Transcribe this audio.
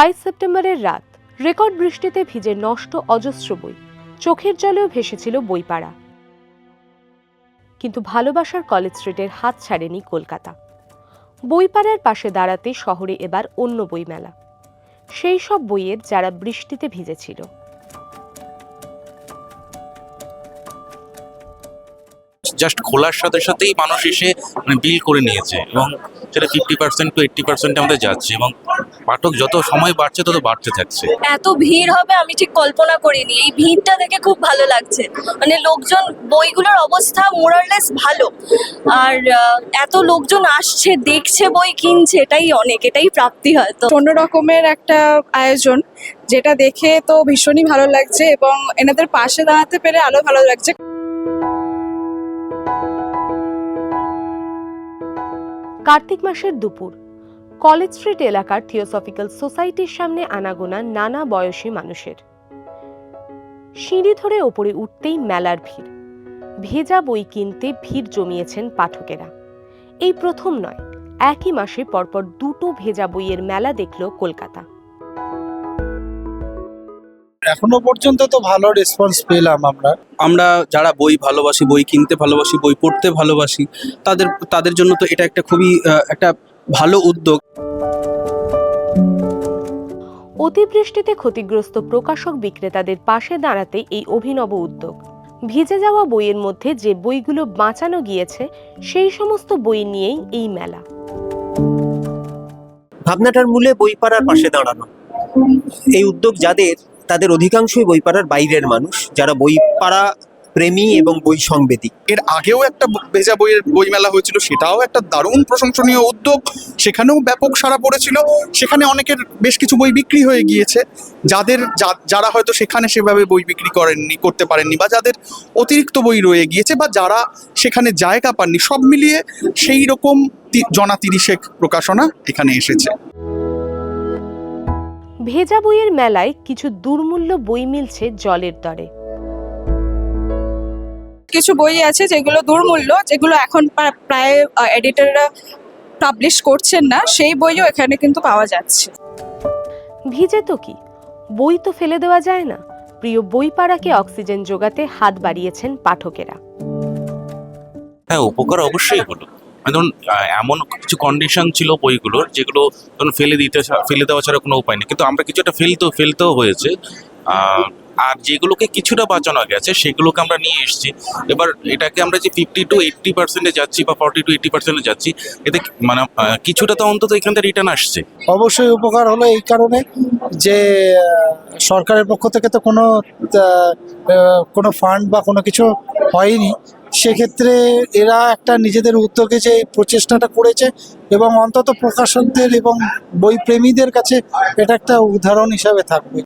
বাইশ সেপ্টেম্বরের রাত, রেকর্ড বৃষ্টিতে ভিজে নষ্ট অজস্র বই। চোখের জলেও ভেসেছিল বইপাড়া। কিন্তু ভালোবাসার কলেজ স্ট্রিটের হাত ছাড়েনি কলকাতা। বইপাড়ার পাশে দাঁড়াতে শহরে এবার অন্য বইমেলা। সেই সব বইয়ের যারা বৃষ্টিতে ভিজেছিল। জাস্ট খোলার সাথে সাথেই মানুষ এসে মানে বিল করে নিয়েছে এবং সেটা fifty percent to eighty percent আমাদের যাচ্ছে এবং পাঠক যত সময় বাড়ছে তত বাড়তে থাকছে। এত ভিড় হবে আমি ঠিক কল্পনা করিনি। এই ভিড়টা দেখে খুব ভালো লাগছে। মানে লোকজন বইগুলোর অবস্থা মোরাললেস ভালো। আর এত লোকজন আসছে দেখছে বই কিনছে এটাই অনেক এটাই প্রাপ্তি হয়তো। অন্য রকমের একটা আয়োজন যেটা দেখে তো ভীষণই ভালো লাগছে এবং এনাদের পাশে দাঁড়াতে পেরে আরও ভালো লাগছে। কার্তিক মাসের দুপুর। কলেজ স্ট্রিট এলাকার থিওসফিক্যাল সোসাইটির সামনে আনাগোনা নানা বয়সী মানুষের। সিঁড়ি ধরে ওপরে উঠতেই মেলার ভিড়। ভেজা বই কিনতে ভিড় জমিয়েছেন পাঠকেরা। এই প্রথম নয়, একই মাসে পরপর দুটো ভেজা বইয়ের মেলা দেখল কলকাতা। এখনও পর্যন্ত তো ভালো রেসপন্স পেলাম আমরা। আমরা যারা বই ভালোবাসি বই কিনতে ভালোবাসি বই পড়তে ভালোবাসি তাদের তাদের জন্য তো এটা একটা খুবই আহ, একটা ভালো উদ্যোগ। অতিবৃষ্টিতে ক্ষতিগ্রস্ত প্রকাশক বিক্রেতাদের পাশে দাঁড়াতে এই অভিনব উদ্যোগ। ভিজে যাওয়া বইয়ের মধ্যে যে বইগুলো বাঁচানো গিয়েছে সেই সমস্ত বই নিয়েই এই মেলা। ভাবনাটার মূলে বই পাড়ার পাশে দাঁড়ানো। এই উদ্যোগ যাদের তাদের অধিকাংশই বই বইপাড়ার বাইরের মানুষ, যারা বই বইপাড়া প্রেমী এবং বই সংবেদী। এর আগেও একটা ভেজা বইয়ের বইমেলা হয়েছিল, সেটাও একটা দারুণ প্রশংসনীয় উদ্যোগ। সেখানেও ব্যাপক সাড়া পড়েছিল। সেখানে অনেকের বেশ কিছু বই বিক্রি হয়ে গিয়েছে। যাদের যারা হয়তো সেখানে সেভাবে বই বিক্রি করেননি, করতে পারেননি, বা যাদের অতিরিক্ত বই রয়ে গিয়েছে, বা যারা সেখানে জায়গা পাননি, সব মিলিয়ে সেই রকম জনা তিরিশেক প্রকাশনা এখানে এসেছে। ভেজা বইয়ের মেলায় কিছু দুর্মূল্য বই মিলছে জলের দরে কিছু বই আছে যেগুলো দুর্মূল্য যেগুলো এখন প্রায় এডিটররা পাবলিশ করছেন না সেই বইও এখানে কিন্তু পাওয়া যাচ্ছে। ভিজে তো কি? বই তো ফেলে দেওয়া যায় না। প্রিয় বই পাড়াকে অক্সিজেন যোগাতে হাত বাড়িয়েছেন পাঠকেরা। হ্যাঁ উপকার অবশ্যই হলো। ধরুন এমন কিছু কন্ডিশন ছিল বইগুলোর যেগুলো ধরুন ফেলে দিতে ফেলে দেওয়া ছাড়া কোনো উপায় নেই। কিন্তু আমরা কিছুটা ফেলতেও ফেলতেও হয়েছে। আর যেগুলোকে কিছুটা বাঁচানো গেছে সেগুলোকে আমরা নিয়ে এসেছি। এবার এটাকে আমরা যে ফিফটি টু এইট্টি পার্সেন্টে যাচ্ছি বা ফর্টি টু এইট্টি পার্সেন্টে যাচ্ছি, এতে মানে কিছুটা তো অন্তত এখান থেকে রিটার্ন আসছে। অবশ্যই উপকার হলো এই কারণে যে সরকারের পক্ষ থেকে তো কোনো কোনো ফান্ড বা কোনো কিছু হয়নি। সেক্ষেত্রে এরা একটা নিজেদের উদ্যোগে যে প্রচেষ্টাটা করেছে এবং অন্তত প্রকাশকদের এবং বই প্রেমীদের কাছে এটা একটা উদাহরণ হিসাবে থাকবে।